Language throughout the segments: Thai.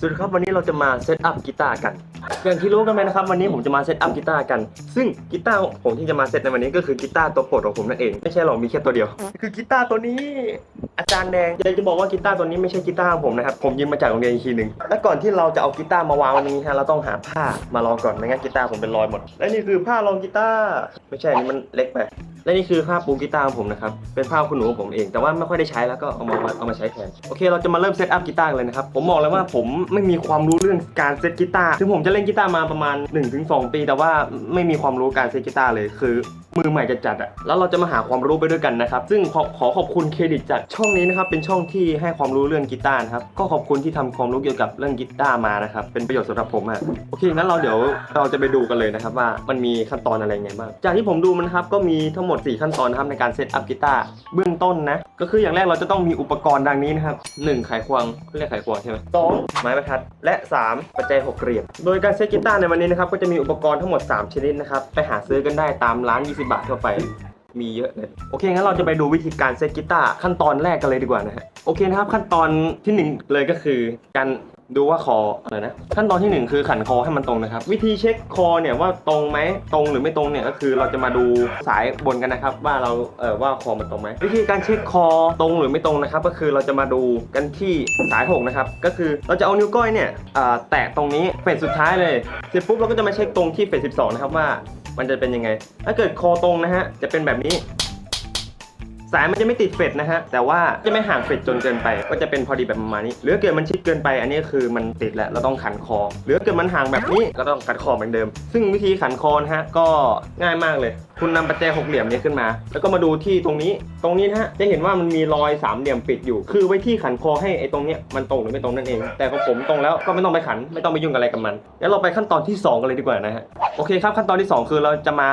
สวัสดีครับวันนี้เราจะมาเซตอัพกีตาร์กันอย่างที่รู้กันไหมนะครับวันนี้ผมจะมาเซตอัพกีตาร์กัน ซึ่งกีตาร์ผมที่จะมาเซตในวันนี้ก็คือกีตาร์ตัวโปรดของผมนั่นเองไม่ใช่หรอกมีแค่ตัวเดียว คือกีตาร์ตัวนี้อาจารย์แดงอยากจะบอกว่ากีตาร์ตัวนี้ไม่ใช่กีตาร์ของผมนะครับผมยืมมาจากโรงเรียนอีกทีหนึ่งและก่อนที่เราจะเอากีตาร์มาวางวันนี้ฮะเราต้องหาผ้ามารองก่อนไม่งั้นกีตาร์ผมเป็นรอยหมดและนี่คือผ้ารองกีตาร์ไม่ใช่นี่มันเล็กไป และนี่คือภาพปูกีตาร์ของผมนะครับ เป็นภาพคุณหนูของผมเอง แต่ว่าไม่ค่อยได้ใช้แล้วก็เอามาเอามาใช้แทน โอเค เราจะมาเริ่มเซตอัพกีตาร์กันเลยนะครับ ผมบอกเลยว่าผมไม่มีความรู้เรื่องการเซตกีตาร์ ถึงผมจะเล่นกีตาร์มาประมาณ 1-2 ปี แต่ว่าไม่มีความรู้การเซตกีตาร์เลย คือ มือใหม่จะจัดอะแล้วเราจะมาหาความรู้ไปด้วยกันนะครับ ซึ่งขอขอขอบคุณเครดิตจากช่องนี้นะครับ เป็นช่องที่ให้ความรู้เรื่องกีตาร์นะครับ ก็ขอบคุณที่ทำความรู้เกี่ยวกับเรื่องกีตาร์มานะครับ เป็นประโยชน์สำหรับผมอะโอเค งั้นเราเดี๋ยวเราจะไปดูกันเลยนะครับว่ามันมีขั้นตอนอะไรไงบ้าง จากที่ผมดูมันนะครับก็มีทั้งหมด 4 ขั้นตอนนะครับในการเซตอัพกีตาร์เบื้องต้นนะ ก็คืออย่างแรกเราจะต้องมีอุปกรณ์ดังนี้นะครับหนึ่งไขควงเรียกไขควงใช่ไหมสองไม้บรรทัด และสามปัจจัยหกเหลี่ยมโดยการเซตกีตาร์ในวันนี้นะครับก็จะมีอุปกรณ์ทั้งหมด 3 ชนิดนะครับไปหาซื้อกันได้ตามร้าน20บาททั่วไปมีเยอะเลยโอเคงั้นเราจะไปดูวิธีการเซตกีตาร์ขั้นตอนแรกกันเลยดีกว่านะฮะโอเคนะครับขั้นตอนที่หนึ่งเลยก็คือการดูว่าคออะไรนะขั้นตอนที่หนึ่งคือขันคอให้มันตรงนะครับ วิธีเช็คคอเนี่ยว่าตรงไหมตรงหรือไม่ตรงเนี่ยก็คือเราจะมาดูสายบนกันนะครับ ว่าเราเออว่าคอมันตรงไหมวิธีการเช็คคอตรงหรือไม่ตรงนะครับ ก็คือเราจะมาดูกันที่สายหกนะครับก็คือเราจะเอานิ้วก้อยเนี่ยอ่าแตะตรงนี้เฟสสุดท้ายเลยเสร็จปุ๊บเราก็จะมาเช็คตรงที่เฟส12นะครับว่า มันจะเป็นยังไง ถ้าเกิดคอตรงนะฮะ จะเป็นแบบนี้ สายมันจะไม่ติดเฟดนะฮะ แต่ว่าจะไม่ห่างเฟดจนเกินไป ก็จะเป็นพอดีแบบประมาณนี้ หรือเกิดมันชิดเกินไป อันนี้คือมันติดแล้วเราต้องขันคอ หรือเกิดมันห่างแบบนี้ก็ต้องขันคอเหมือนเดิม ซึ่งวิธีขันคอนะฮะก็ง่ายมากเลย คุณนำปัจจัยหกเหลี่ยมนี้ขึ้นมา แล้วก็มาดูที่ตรงนี้ ตรงนี้นะฮะจะเห็นว่ามันมีรอยสามเหลี่ยมปิดอยู่ คือไว้ที่ขันคอให้ไอ้ตรงเนี้ยมันตรงหรือไม่ตรงนั่นเอง แต่ของผมตรงแล้วก็ไม่ต้องไปขันไม่ต้องไปยุ่งอะไรกับมันงั้นเราไปขั้นตอนที่สองกันเลยดีกว่านะฮะโอเคครับขั้นตอนที่สองคือเราจะมา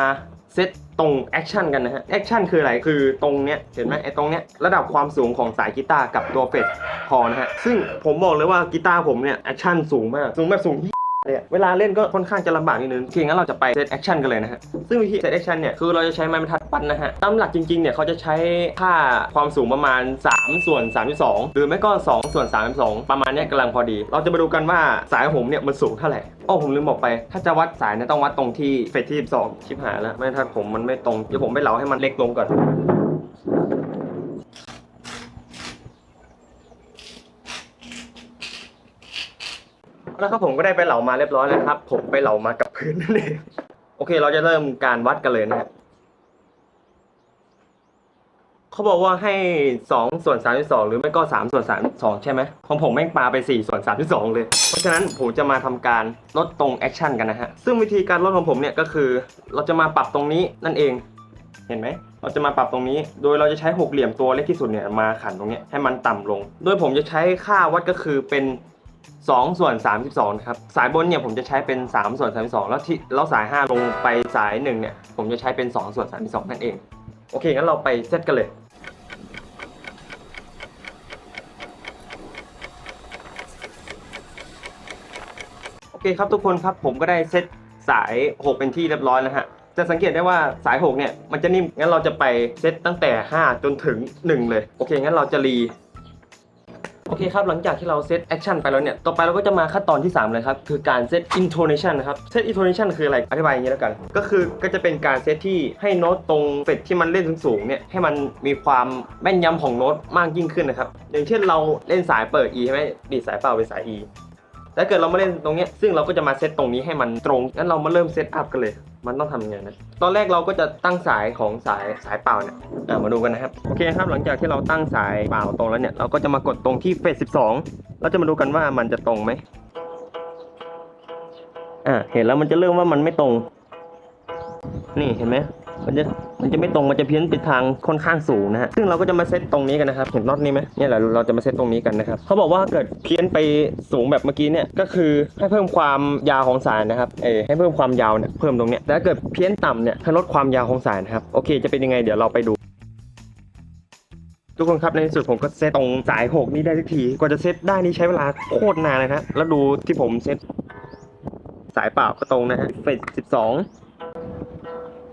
เซตตรงแอคชั่นกันนะฮะแอคชั่นคืออะไรคือตรงเนี้ยเห็นไหมไอ้ตรงเนี้ยระดับความสูงของสายกีตาร์กับตัวเฟดคอนะฮะซึ่งผมบอกเลยว่ากีตาร์ผมเนี่ยแอคชั่นสูงมากสูงแบบสูงที่ เลยเวลาเล่นก็ค่อนข้างจะลำบากนิดนึงโอเคงั้นเราจะไปเซตแอคชั่นกันเลยนะฮะ ซึ่งวิธีเซตแอคชั่นเนี่ยคือเราจะใช้ไม้บรรทัดปั้นนะฮะ ตามหลักจริงๆเนี่ยเขาจะใช้ค่าความสูงประมาณ 3 ส่วน 32 หรือไม่ก็ 2 ส่วน 32 ประมาณเนี้ยกำลังพอดี เราจะมาดูกันว่าสายผมเนี่ยมันสูงเท่าไหร่อ้อผมลืมบอกไป ถ้าจะวัดสายเนี่ยต้องวัดตรงที่เฟสที่12ชิบหายแล้วไม่ถ้าผมมันไม่ตรงเดี๋ยวผมไปเหลาให้มันเล็กลงก่อน แล้วครับผมก็ได้ไปเหลามาเรียบร้อยแล้วครับ ผมไปเหลามากับพื้นนั่นเองโอเค เราจะเริ่มการวัดกันเลยนะครับเขาบอกว่าให้2ส่วน32หรือไม่ก็3ส่วน32ใช่ไหมของผมแม่งปาไป4ส่วน32เลย เพราะฉะนั้นผมจะมาทำการลดตรงแอคชั่นกันนะฮะ ซึ่งวิธีการลดของผมเนี่ยก็คือ เราจะมาปรับตรงนี้นั่นเอง เห็นไหม เราจะมาปรับตรงนี้ โดยเราจะใช้หกเหลี่ยมตัวเล็กที่สุดเนี่ยมาขันตรงนี้ให้มันต่ำลง โดยผมจะใช้ค่าวัดก็คือเป็น 2 ส่วน 32นะครับสายบนเนี่ยผมจะใช้เป็น 3 ส่วน 32 แล้วที่แล้วสาย 5 ลงไปสาย1เนี่ยผมจะใช้เป็น 2 ส่วน 32 นั่นเอง โอเคงั้นเราไปเซตกันเลยโอเคครับทุกคนครับผมก็ได้เซตสาย 6 เป็นที่เรียบร้อยแล้วฮะจะสังเกตได้ว่าสาย 6 เนี่ยมันจะนิ่มงั้นเราจะไปเซตตั้งแต่ 5 จนถึง 1 เลย โอเคงั้นเราจะรี โอเคครับ หลังจากที่เราเซตแอคชั่นไปแล้วเนี่ย ต่อไปเราก็จะมาขั้นตอนที่ 3 เลยครับ คือการเซตอินโทเนชันนะครับ เซตอินโทเนชันคืออะไร อธิบายอย่างนี้แล้วกัน ก็คือก็จะเป็นการเซตที่ให้โน้ตตรงเฟดที่มันเล่นสูงๆเนี่ย ให้มันมีความแม่นยำของโน้ตมากยิ่งขึ้นนะครับ อย่างเช่นเราเล่นสายเปิด E ใช่ไหมดีดสายเป่าเป็นสาย E ถ้าเกิดเรามาเล่นตรงนี้ซึ่งเราก็จะมาเซตตรงนี้ให้มันตรงงั้นเรามาเริ่มเซตอัพกันเลย มันต้องทำยังไงนะตอนแรกเราก็จะตั้งสายของสายสายเปล่าเนี่ยอะมาดูกันนะครับโอเคครับหลังจากที่เราตั้งสายเปล่าตรงแล้วเนี่ยเราก็จะมากดตรงที่เฟส12เราจะมาดูกันว่ามันจะตรงไหมอะเห็นแล้วมันจะเริ่มว่ามันไม่ตรง นี่เห็นไหม มันจะมันจะไม่ตรงมันจะเพี้ยนไปทางค่อนข้างสูงนะฮะซึ่งเราก็จะมาเซตตรงนี้กันนะครับเห็นน็อตนี้ไหมเนี่ยแหละเราจะมาเซตตรงนี้กันนะครับเขาบอกว่าเกิดเพี้ยนไปสูงแบบเมื่อกี้เนี่ยก็คือให้เพิ่มความยาวของสายนะครับเออให้เพิ่มความยาวเนี่ยเพิ่มตรงเนี้ยแต่ถ้าเกิดเพี้ยนต่ำเนี่ยให้ลดความยาวของสายนะครับโอเค จะเป็นยังไงเดี๋ยวเราไปดูทุกคนครับในที่สุดผมก็เซตตรงสายหกนี้ได้ทุกทีกว่าจะเซตได้นี่ใช้เวลาโคตรนานเลยนะแล้วดูที่ผมเซตสายเปล่าก็ตรงนะฮะเฟสสิบสอง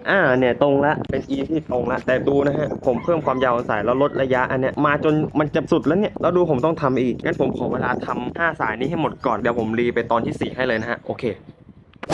อ่าเนี่ยตรงละเป็น E ที่ตรงละแต่ดูนะฮะผมเพิ่มความยาวของสายแล้วลดระยะอันเนี้ยมาจนมันจะสุดแล้วเนี่ยแล้วดูผมต้องทำอีกงั้นผมขอเวลาทำห้าสายนี้ให้หมดก่อนเดี๋ยวผมรีไปตอนที่สี่ให้เลยนะฮะโอเค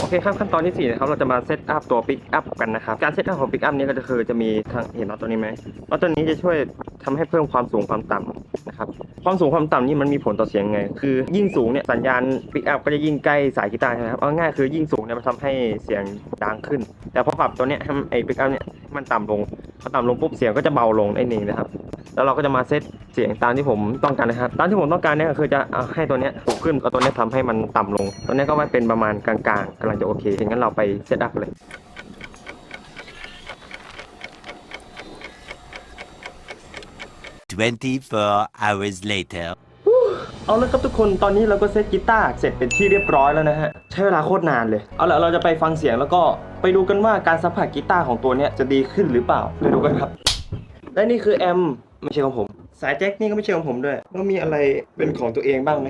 อเคครับขั้นตอนที่ 4 นะครับ เราจะมาเซตอัพตัวปิกอัพกันนะครับ การเซตอัพของปิกอัพนี้ก็จะคือจะมีทางเห็นน็อตตัวนี้ไหมน็อตตัวนี้จะช่วยทำให้เพิ่มความสูงความต่ำนะครับ ความสูงความต่ำนี่มันมีผลต่อเสียงไง คือยิ่งสูงเนี่ยสัญญาณปิกอัพก็จะยิ่งใกล้สายกีตาร์ใช่ไหมครับ เอาง่ายคือยิ่งสูงเนี่ยมันทำให้เสียงดังขึ้น แต่พอปรับตัวเนี้ยทำไอ้ปิกอัพเนี่ย มันต่ำลงพอต่ำลงปุ๊บเสียงก็จะเบาลงนั่นเองนะครับ แล้วเราก็จะมาเซตเสียงตามที่ผมต้องการนะครับ ตามที่ผมต้องการเนี่ยคือจะให้ตัวเนี้ยสูงขึ้นแล้วตัวเนี้ยทำให้มันต่ำลง ตัวเนี้ยก็ไว้เป็นประมาณกลางๆกำลังจะโอเคงั้นเราไปเซตอัพเลย24 hours later. เอาละครับทุกคนตอนนี้เราก็เซตกีตาร์เสร็จเป็นที่เรียบร้อยแล้วนะฮะ ใช้เวลาโคตรนานเลย เอาละเราจะไปฟังเสียงแล้วก็ไปดูกันว่าการสัมผัสกีตาร์ของตัวเนี้ยจะดีขึ้นหรือเปล่าไปดูกันครับ และนี่คือแอมไม่ใช่ของผม สายแจ็คนี่ก็ไม่ใช่ของผมด้วยแล้วมีอะไรเป็นของตัวเองบ้างไหม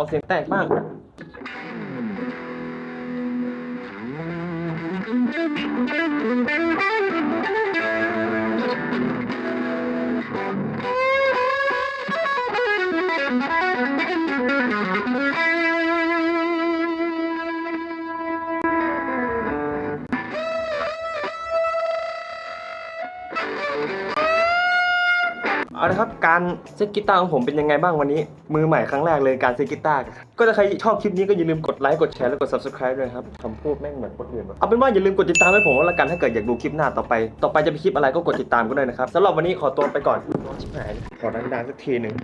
องเสียงแตกบ้าง เอาละครับการเซตกีตาร์ของผมเป็นยังไงบ้างวันนี้ มือใหม่ครั้งแรกเลยการเซตกีตาร์ก็ถ้าใครชอบคลิปนี้ก็อย่าลืมกดไลค์กดแชร์และกด subscribe ด้วยครับคำพูดแม่งเหมือนคนอื่นว่ะเอาเป็นว่าอย่าลืมกดติดตามให้ผมแล้วกันถ้าเกิดอยากดูคลิปหน้าต่อไป ต่อไปจะเป็นคลิปอะไรก็กดติดตามก็ได้นะครับสำหรับวันนี้ขอตัวไปก่อนชิบหายขอดังๆสักทีหนึ่ง